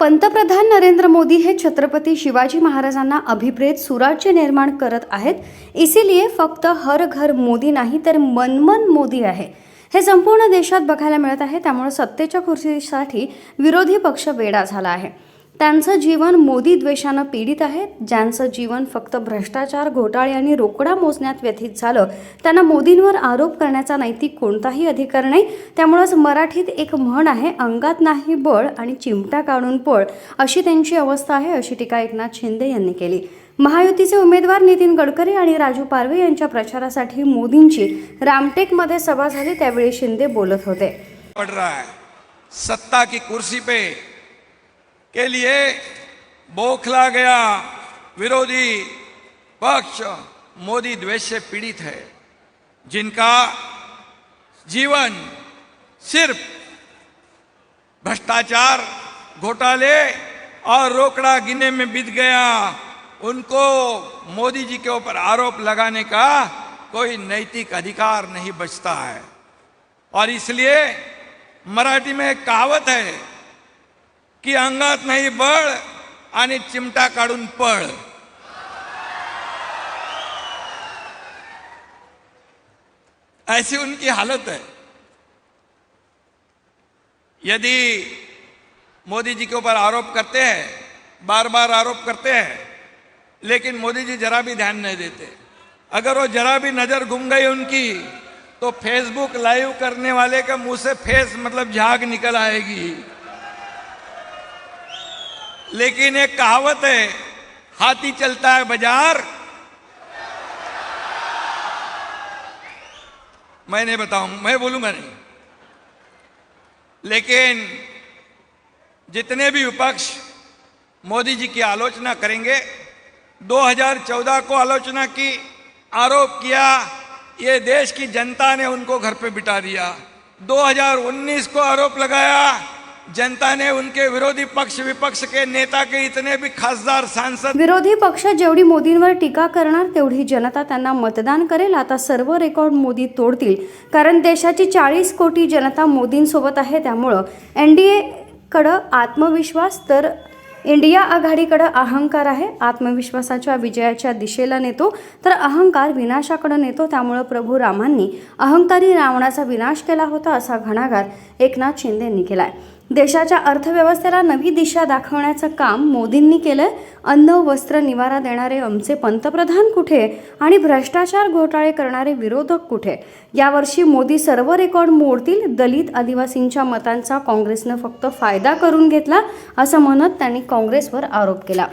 पंतप्रधान नरेंद्र मोदी हे छत्रपती शिवाजी महाराजांना अभिप्रेत सुराज्य निर्माण करत आहेत. इसीलिए फक्त हर घर मोदी नाही तर मनमन मोदी आहे. हे संपूर्ण देशात बघायला मिळत आहे त्यामुळे सत्तेच्या खुर्चीसाठी विरोधी पक्ष वेडा झाला आहे. त्यांचं जीवन मोदी द्वेषानं पीडित आहे ज्यांचं जीवन फक्त भ्रष्टाचार घोटाळे आणि रोकडा मोजण्यात व्यथित झालं. त्यांना मोदींवर आरोप करण्याचा नैतिक कोणताही अधिकार नाही. त्यामुळंच मराठीत एक म्हण आहे अंगात नाही बळ आणि चिमटा काढून पळ. अशी त्यांची अवस्था आहे अशी टीका एकनाथ शिंदे यांनी केली. महायुतीचे उमेदवार नितीन गडकरी आणि राजू पारवे यांच्या प्रचारासाठी मोदींची रामटेकमध्ये सभा झाली त्यावेळी शिंदे बोलत होते. पड़ रहा है। सत्ता की कुर्सी पे के लिए बौखला गया विरोधी पक्ष मोदी द्वेष से पीड़ित है, जिनका जीवन सिर्फ़ भ्रष्टाचार, घोटाले और रोकड़ा गिने में बीत गया। उनको मोदी जी के ऊपर आरोप लगाने का कोई नैतिक अधिकार नहीं बचता है। और इसलिए मराठी में कहावत है की अंगात नाही बळ आणि चिमटा काढून पळ. ऐसी उनकी हालत है। यदि मोदी जी के ऊपर आरोप करते हैं बार बार आरोप करते हैं, लेकिन मोदी जी जरा भी ध्यान नहीं देते। अगर वो जरा भी नज़र घूम गई उनकी तो फेसबुक लाइव करने वाले का मुँह से फेस मतलब झाग निकल आएगी। लेकिन एक कहावत है, हाथी चलता है बाज़ार। मैं नहीं बताऊँ, मैं बोलूँगा नहीं। लेकिन जितने भी विपक्ष मोदी जी की आलोचना करेंगे 2014 को आलोचना की, आरोप किया, ये देश की जनता ने उनको घर पे बिठा दिया। 2019 को आरोप लगाया जनता ने उनके विरोधी पक्ष विपक्ष के नेता के इतने भी खासदार सांसद विरोधी पक्ष जेवढी मोदींवर टीका करणार तेवढी जनता त्यांना मतदान करेल. आता सर्व रेकॉर्ड मोदी तोडतील. कारण देशाची चाळीस कोटी जनता मोदींसोबत आहे त्यामुळं एन डी एकडं आत्मविश्वास तर इंडिया आघाडीकडं अहंकार आहे. आत्मविश्वासाच्या विजयाच्या दिशेला नेतो तर अहंकार विनाशाकडं नेतो. त्यामुळं प्रभू रामांनी अहंकारी रावणाचा विनाश केला होता असा घणाघात एकनाथ शिंदेंनी केला आहे देशाच्या अर्थव्यवस्थेला नवी दिशा दाखवण्याचं काम मोदींनी केलंय. अन्न वस्त्र निवारा देणारे आमचे पंतप्रधान कुठे? आणि भ्रष्टाचार घोटाळे करणारे विरोधक कुठे? यावर्षी मोदी सर्व रेकॉर्ड मोडतील. दलित आदिवासींच्या मतांचा काँग्रेसनं फक्त फायदा करून घेतला असं म्हणत त्यांनी काँग्रेसवर आरोप केला.